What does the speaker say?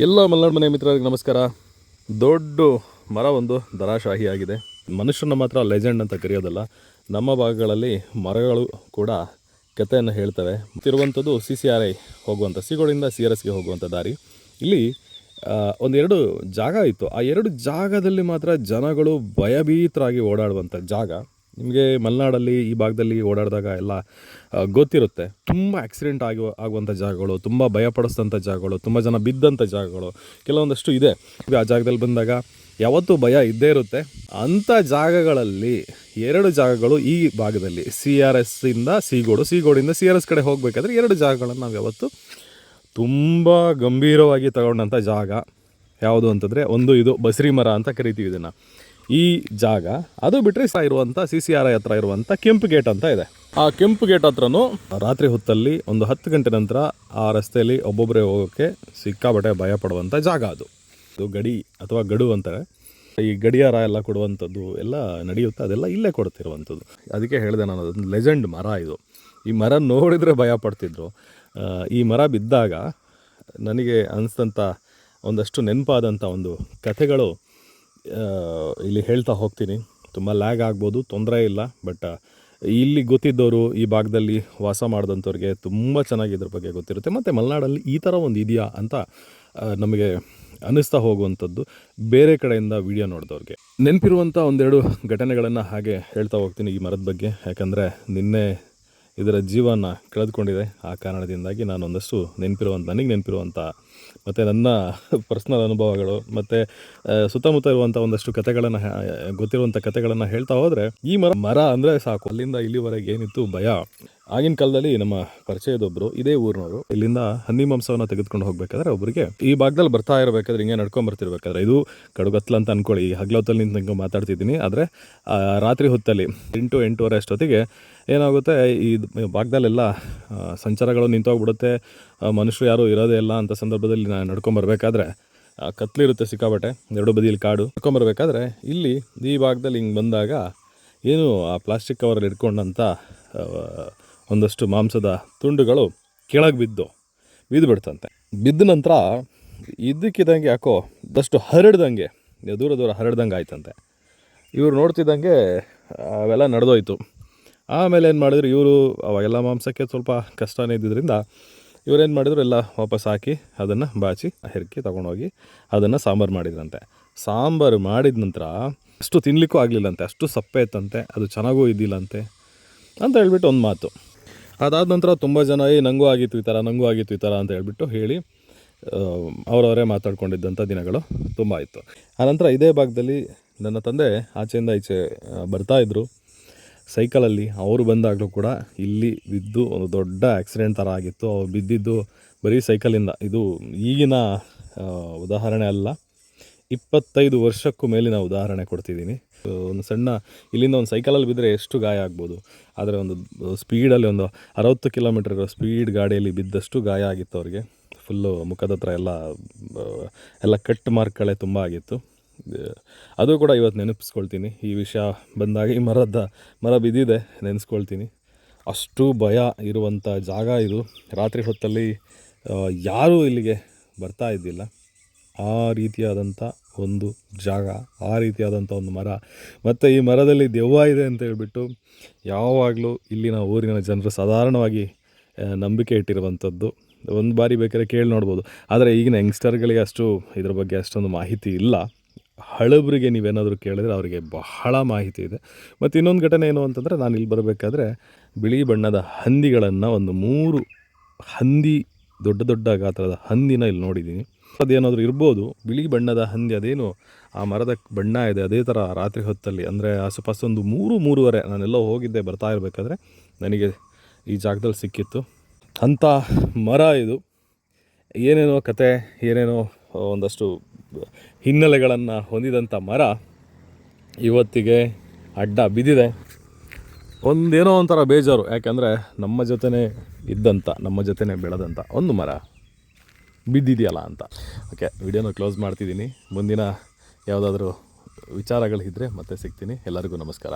ಎಲ್ಲ ಮಲೆನಾಡು ಮನೆ ಮಿತ್ರರಿಗೆ ನಮಸ್ಕಾರ. ದೊಡ್ಡ ಮರ ಒಂದು ದರಾಶಾಹಿಯಾಗಿದೆ ಮನುಷ್ಯನ ಮಾತ್ರ ಲೆಜೆಂಡ್ ಅಂತ ಕರೆಯೋದಲ್ಲ, ನಮ್ಮ ಭಾಗಗಳಲ್ಲಿ ಮರಗಳು ಕೂಡ ಕಥೆಯನ್ನು ಹೇಳ್ತವೆ. ಇರುವಂಥದ್ದು ಸಿ ಸಿ ಆರ್ ಐ ಹೋಗುವಂಥ, ಸಿಗೋಡಿಂದ ಸಿ ಆರ್ ಎಸ್ಗೆ ಹೋಗುವಂಥ ದಾರಿ. ಇಲ್ಲಿ ಒಂದೆರಡು ಜಾಗ ಇತ್ತು. ಆ ಎರಡು ಜಾಗದಲ್ಲಿ ಮಾತ್ರ ಜನಗಳು ಭಯಭೀತರಾಗಿ ಓಡಾಡುವಂಥ ಜಾಗ. ನಿಮಗೆ ಮಲೆನಾಡಲ್ಲಿ ಈ ಭಾಗದಲ್ಲಿ ಓಡಾಡಿದಾಗ ಎಲ್ಲ ಗೊತ್ತಿರುತ್ತೆ. ತುಂಬ ಆಕ್ಸಿಡೆಂಟ್ ಆಗಿ ಆಗುವಂಥ ಜಾಗಗಳು, ತುಂಬ ಭಯಪಡಿಸಿದಂಥ ಜಾಗಗಳು, ತುಂಬ ಜನ ಬಿದ್ದಂಥ ಜಾಗಗಳು, ಕೆಲವೊಂದಷ್ಟು ಇದೆ. ಆ ಜಾಗದಲ್ಲಿ ಬಂದಾಗ ಯಾವತ್ತೂ ಭಯ ಇದ್ದೇ ಇರುತ್ತೆ. ಅಂಥ ಜಾಗಗಳಲ್ಲಿ ಎರಡು ಜಾಗಗಳು ಈ ಭಾಗದಲ್ಲಿ ಸಿ ಆರ್ ಎಸ್ಸಿಂದ ಸಿಗೋಡು ಸಿಗೋಡಿಂದ ಸಿ ಆರ್ ಎಸ್ ಕಡೆ ಹೋಗಬೇಕಾದ್ರೆ ಎರಡು ಜಾಗಗಳನ್ನು ನಾವು ಯಾವತ್ತು ತುಂಬ ಗಂಭೀರವಾಗಿ ತಗೊಂಡಂಥ ಜಾಗ ಯಾವುದು ಅಂತಂದರೆ, ಒಂದು ಇದು ಬಸರಿ ಮರ ಅಂತ ಕರಿತೀವಿ ಇದನ್ನು. ಈ ಜಾಗ, ಅದು ಬಿಟ್ಟರೆ ಸಹ ಇರುವಂಥ ಸಿ ಸಿ ಆರ್ ಐ ಹತ್ರ ಇರುವಂಥ ಕೆಂಪು ಗೇಟ್ ಅಂತ ಇದೆ. ಆ ಕೆಂಪು ಗೇಟ್ ಹತ್ರನೂ ರಾತ್ರಿ ಹೊತ್ತಲ್ಲಿ ಒಂದು ಹತ್ತು ಗಂಟೆ ನಂತರ ಆ ರಸ್ತೆಯಲ್ಲಿ ಒಬ್ಬೊಬ್ಬರೇ ಹೋಗೋಕ್ಕೆ ಸಿಕ್ಕಾಬಟ್ಟೆ ಭಯ ಪಡುವಂಥ ಜಾಗ ಅದು. ಇದು ಗಡಿ ಅಥವಾ ಗಡು ಅಂತಾರೆ. ಈ ಗಡಿಯಾರ ಎಲ್ಲ ಕೊಡುವಂಥದ್ದು ಎಲ್ಲ ನಡೆಯುತ್ತೆ, ಅದೆಲ್ಲ ಇಲ್ಲೇ ಕೊಡ್ತಿರುವಂಥದ್ದು ಅದಕ್ಕೆ ಹೇಳಿದೆ ನಾನು, ಅದೊಂದು ಲೆಜೆಂಡ್ ಮರ ಇದು. ಈ ಮರ ನೋಡಿದರೆ ಭಯ ಪಡ್ತಿದ್ರು. ಈ ಮರ ಬಿದ್ದಾಗ ನನಗೆ ಅನಿಸ್ತಂಥ ಒಂದಷ್ಟು ನೆನಪಾದಂಥ ಒಂದು ಕಥೆಗಳು ಇಲ್ಲಿ ಹೇಳ್ತಾ ಹೋಗ್ತೀನಿ. ತುಂಬ ಲ್ಯಾಗ್ ಆಗ್ಬೋದು, ತೊಂದರೆ ಇಲ್ಲ ಬಟ್ ಇಲ್ಲಿ ಗೊತ್ತಿದ್ದವರು ಈ ಭಾಗದಲ್ಲಿ ವಾಸ ಮಾಡಿದಂಥವ್ರಿಗೆ ತುಂಬ ಚೆನ್ನಾಗಿ ಇದ್ರ ಬಗ್ಗೆ ಗೊತ್ತಿರುತ್ತೆ. ಮತ್ತು ಮಲೆನಾಡಲ್ಲಿ ಈ ಥರ ಒಂದು ಇದೆಯಾ ಅಂತ ನಮಗೆ ಅನ್ನಿಸ್ತಾ ಹೋಗುವಂಥದ್ದು. ಬೇರೆ ಕಡೆಯಿಂದ ವಿಡಿಯೋ ನೋಡಿದವ್ರಿಗೆ. ನೆನಪಿರುವಂಥ ಒಂದೆರಡು ಘಟನೆಗಳನ್ನು ಹಾಗೆ ಹೇಳ್ತಾ ಹೋಗ್ತೀನಿ ಈ ಮರದ ಬಗ್ಗೆ. ಯಾಕಂದರೆ ನಿನ್ನೆ ಇದರ ಜೀವನ ಕಳೆದುಕೊಂಡಿದೆ. ಆ ಕಾರಣದಿಂದಾಗಿ ನಾನು ಒಂದಷ್ಟು ನೆನಪಿರುವಂಥ ನನಗೆ ನೆನಪಿರುವಂಥ ಮತ್ತು ನನ್ನ ಪರ್ಸ್ನಲ್ ಅನುಭವಗಳು, ಮತ್ತು ಸುತ್ತಮುತ್ತ ಇರುವಂಥ ಒಂದಷ್ಟು ಕಥೆಗಳನ್ನು ಗೊತ್ತಿರುವಂಥ ಕಥೆಗಳನ್ನು ಹೇಳ್ತಾ ಹೋದರೆ, ಈ ಮರ ಮರ ಅಂದರೆ ಸಾಕು. ಅಲ್ಲಿಂದ ಇಲ್ಲಿವರೆಗೆ ಏನಿತ್ತು ಭಯ. ಆಗಿನ ಕಾಲದಲ್ಲಿ ನಮ್ಮ ಪರಿಚಯದೊಬ್ಬರು ಇದೇ ಊರಿನವರು. ಇಲ್ಲಿಂದ ಹಂದಿ ಮಾಂಸವನ್ನು ತೆಗೆದುಕೊಂಡು ಹೋಗ್ಬೇಕಾದ್ರೆ ಒಬ್ಬರಿಗೆ ಈ ಭಾಗದಲ್ಲಿ ಬರ್ತಾ ಇರಬೇಕಾದ್ರೆ, ಹಿಂಗೆ ನಡ್ಕೊಂಡು ಬರ್ತಿರ್ಬೇಕಾದ್ರೆ. ಇದು ಕಡುಗತ್ಲ ಅಂತ ಅನ್ಕೊಳ್ಳಿ. ಹಗ್ಲೊತ್ತಲ್ಲಿ ನಿಂತು ಮಾತಾಡ್ತಿದ್ದೀನಿ. ಆದರೆ ರಾತ್ರಿ ಹೊತ್ತಲ್ಲಿ ಎಂಟು, ಎಂಟೂವರೆ ಅಷ್ಟೊತ್ತಿಗೆ ಏನಾಗುತ್ತೆ, ಈ ಭಾಗದಲ್ಲೆಲ್ಲ ಸಂಚಾರಗಳು ನಿಂತೋಗ್ಬಿಡುತ್ತೆ. ಮನುಷ್ಯರು ಯಾರೂ ಇರೋದೇ ಇಲ್ಲ ಅಂತ ಸಂದರ್ಭದಲ್ಲಿ ನಾನು ನಡ್ಕೊಂಬರ್ಬೇಕಾದ್ರೆ ಕತ್ಲಿ ಕತ್ಲಿರುತ್ತೆ ಸಿಕ್ಕಾಬಟ್ಟೆ ಎರಡು ಬದಿಯಲ್ಲಿ ಕಾಡು. ನಡ್ಕೊಂಬರ್ಬೇಕಾದ್ರೆ ಇಲ್ಲಿ ಈ ಭಾಗದಲ್ಲಿ ಹಿಂಗೆ ಬಂದಾಗ ಏನು ಆ ಪ್ಲಾಸ್ಟಿಕ್ ಕವರಲ್ಲಿ ಇಟ್ಕೊಂಡಂಥ ಒಂದಷ್ಟು ಮಾಂಸದ ತುಂಡುಗಳು ಕೆಳಗೆ ಬಿದ್ದು ಬಿದ್ದು ಬಿಡ್ತಂತೆ. ಬಿದ್ದ ನಂತರ ಇದ್ದಕ್ಕಿದ್ದಂಗೆ ಯಾಕೋ ಅದಷ್ಟು ಹರಡ್ದಂಗೆ ದೂರ ದೂರ ಹರಡ್ದಂಗೆ ಆಯ್ತಂತೆ. ಇವರು ನೋಡ್ತಿದ್ದಂಗೆ ಅವೆಲ್ಲ ನಡೆದೋಯ್ತು. ಆಮೇಲೆ ಏನು ಮಾಡಿದ್ರು, ಇವರು ಅವಾಗೆಲ್ಲ ಮಾಂಸಕ್ಕೆ ಸ್ವಲ್ಪ ಕಷ್ಟನೇ ಇದ್ದಿದ್ದರಿಂದ ಇವರೇನು ಮಾಡಿದ್ರು, ಎಲ್ಲ ವಾಪಸ್ ಹಾಕಿ ಅದನ್ನು ಬಾಚಿ, ಹೆರಕಿ ತೊಗೊಂಡೋಗಿ ಅದನ್ನು ಸಾಂಬಾರು ಮಾಡಿದ್ರಂತೆ. ಸಾಂಬಾರು ಮಾಡಿದ ನಂತರ ಅಷ್ಟು ತಿನ್ನಲಿಕ್ಕೂ ಆಗಲಿಲ್ಲಂತೆ, ಅಷ್ಟು ಸಪ್ಪೆ ಇತ್ತಂತೆ, ಅದು ಚೆನ್ನಾಗೂ ಇದ್ದಿಲ್ಲಂತೆ ಅಂತ ಹೇಳ್ಬಿಟ್ಟು ಒಂದು ಮಾತು. ಅದಾದ ನಂತರ ತುಂಬ ಜನ, ಏ, ನಂಗೂ ಆಗಿತ್ತು ಈ ಥರ ನಂಗೂ ಆಗಿತ್ತು ಈ ಥರ ಅಂತ ಹೇಳಿಬಿಟ್ಟು ಹೇಳಿ ಅವರವರೇ ಮಾತಾಡ್ಕೊಂಡಿದ್ದಂಥ ದಿನಗಳು ತುಂಬ ಇತ್ತು. ಆನಂತರ ಇದೇ ಭಾಗದಲ್ಲಿ ನನ್ನ ತಂದೆ ಆಚೆಯಿಂದ ಈಚೆ ಬರ್ತಾಯಿದ್ರು ಸೈಕಲಲ್ಲಿ ಅವರು ಬಂದಾಗಲೂ ಕೂಡ ಇಲ್ಲಿ ಬಿದ್ದು ಒಂದು ದೊಡ್ಡ ಆಕ್ಸಿಡೆಂಟ್ ಥರ ಆಗಿತ್ತು. ಅವ್ರು ಬಿದ್ದಿದ್ದು ಬರೀ ಸೈಕಲಿಂದ ಇದು. ಈಗಿನ ಉದಾಹರಣೆ ಅಲ್ಲ. ಇಪ್ಪತ್ತೈದು ವರ್ಷಕ್ಕೂ ಮೇಲಿನ ಉದಾಹರಣೆ ಕೊಡ್ತಿದ್ದೀನಿ. ಒಂದು ಸಣ್ಣ ಇಲ್ಲಿಂದ ಒಂದು ಸೈಕಲಲ್ಲಿ ಬಿದ್ದರೆ ಎಷ್ಟು ಗಾಯ ಆಗ್ಬೋದು? ಆದರೆ ಒಂದು ಸ್ಪೀಡಲ್ಲಿ ಒಂದು ಅರವತ್ತು ಕಿಲೋಮೀಟರ್ ಸ್ಪೀಡ್ ಗಾಡಿಯಲ್ಲಿ ಬಿದ್ದಷ್ಟು ಗಾಯ ಆಗಿತ್ತು ಅವ್ರಿಗೆ. ಫುಲ್ಲು ಮುಖದ ಹತ್ರ ಎಲ್ಲ ಎಲ್ಲ ಕಟ್ ಮಾರ್ಕ್ಗಳೇ ತುಂಬ ಆಗಿತ್ತು. ಅದು ಕೂಡ ಇವತ್ತು ನೆನಪಿಸ್ಕೊಳ್ತೀನಿ. ಈ ವಿಷಯ ಬಂದಾಗ ಈ ಮರದ, ಮರ ಬಿದ್ದಿದೆ, ನೆನೆಸ್ಕೊಳ್ತೀನಿ. ಅಷ್ಟು ಭಯ ಇರುವಂಥ ಜಾಗ ಇದು. ರಾತ್ರಿ ಹೊತ್ತಲ್ಲಿ ಯಾರೂ ಇಲ್ಲಿಗೆ ಬರ್ತಾ ಇದ್ದಿಲ್ಲ. ಆ ರೀತಿಯಾದಂಥ ಒಂದು ಜಾಗ, ಆ ರೀತಿಯಾದಂಥ ಒಂದು ಮರ. ಮತ್ತು ಈ ಮರದಲ್ಲಿ ದೆವ್ವ ಇದೆ ಅಂತ ಹೇಳ್ಬಿಟ್ಟು ಯಾವಾಗಲೂ ಇಲ್ಲಿನ ಊರಿನ ಜನರು ಸಾಧಾರಣವಾಗಿ ನಂಬಿಕೆ ಇಟ್ಟಿರುವಂಥದ್ದು. ಒಂದು ಬಾರಿ ಬೇಕಾದ್ರೆ ಕೇಳಿ ನೋಡ್ಬೋದು. ಆದರೆ ಈಗಿನ ಯಂಗ್ಸ್ಟರ್ಗಳಿಗೆ ಅಷ್ಟು ಇದ್ರ ಬಗ್ಗೆ ಅಷ್ಟೊಂದು ಮಾಹಿತಿ ಇಲ್ಲ. ಹಳಬರಿಗೆ ನೀವೇನಾದರೂ ಕೇಳಿದ್ರೆ ಅವರಿಗೆ ಬಹಳ ಮಾಹಿತಿ ಇದೆ. ಮತ್ತು ಇನ್ನೊಂದು ಘಟನೆ ಏನು ಅಂತಂದರೆ, ನಾನು ಇಲ್ಲಿ ಬರಬೇಕಾದ್ರೆ ಬಿಳಿ ಬಣ್ಣದ ಹಂದಿಗಳನ್ನು ಒಂದು ಮೂರು ಹಂದಿ, ದೊಡ್ಡ ದೊಡ್ಡ ಗಾತ್ರದ ಹಂದಿನ ಇಲ್ಲಿ ನೋಡಿದ್ದೀನಿ. ಅದೇನಾದರೂ ಇರ್ಬೋದು, ಬಿಳಿ ಬಣ್ಣದ ಹಂದಿ ಅದೇನು, ಆ ಮರದ ಬಣ್ಣ ಇದೆ, ಅದೇ ಥರ ರಾತ್ರಿ ಹೊತ್ತಲ್ಲಿ. ಅಂದರೆ ಆಸುಪಾಸು ಒಂದು ಮೂರು, ಮೂರುವರೆ ನಾನೆಲ್ಲ ಹೋಗಿದ್ದೆ ಬರ್ತಾ ಇರಬೇಕಾದ್ರೆ ನನಗೆ ಈ ಜಾಗದಲ್ಲಿ ಸಿಕ್ಕಿತ್ತು. ಅಂಥ ಮರ ಇದು. ಏನೇನೋ ಕತೆ, ಏನೇನೋ ಒಂದಷ್ಟು ಹಿನ್ನೆಲೆಗಳನ್ನು ಹೊಂದಿದಂಥ ಮರ ಇವತ್ತಿಗೆ ಅಡ್ಡ ಬಿದ್ದಿದೆ. ಒಂದೇನೋ ಒಂಥರ ಬೇಜಾರು. ಯಾಕೆಂದರೆ ನಮ್ಮ ಜೊತೆನೇ ಇದ್ದಂಥ, ನಮ್ಮ ಜೊತೆನೇ ಬೆಳೆದಂಥ ಒಂದು ಮರ. ಬಿದ್ದಿದೆಯಲ್ಲ ಅಂತ. ಓಕೆ ವಿಡಿಯೋನ ಕ್ಲೋಸ್ ಮಾಡ್ತಿದ್ದೀನಿ. ಮುಂದಿನ ಯಾವುದಾದ್ರೂ ವಿಚಾರಗಳಿದ್ದರೆ ಮತ್ತೆ ಸಿಗ್ತೀನಿ. ಎಲ್ಲರಿಗೂ ನಮಸ್ಕಾರ.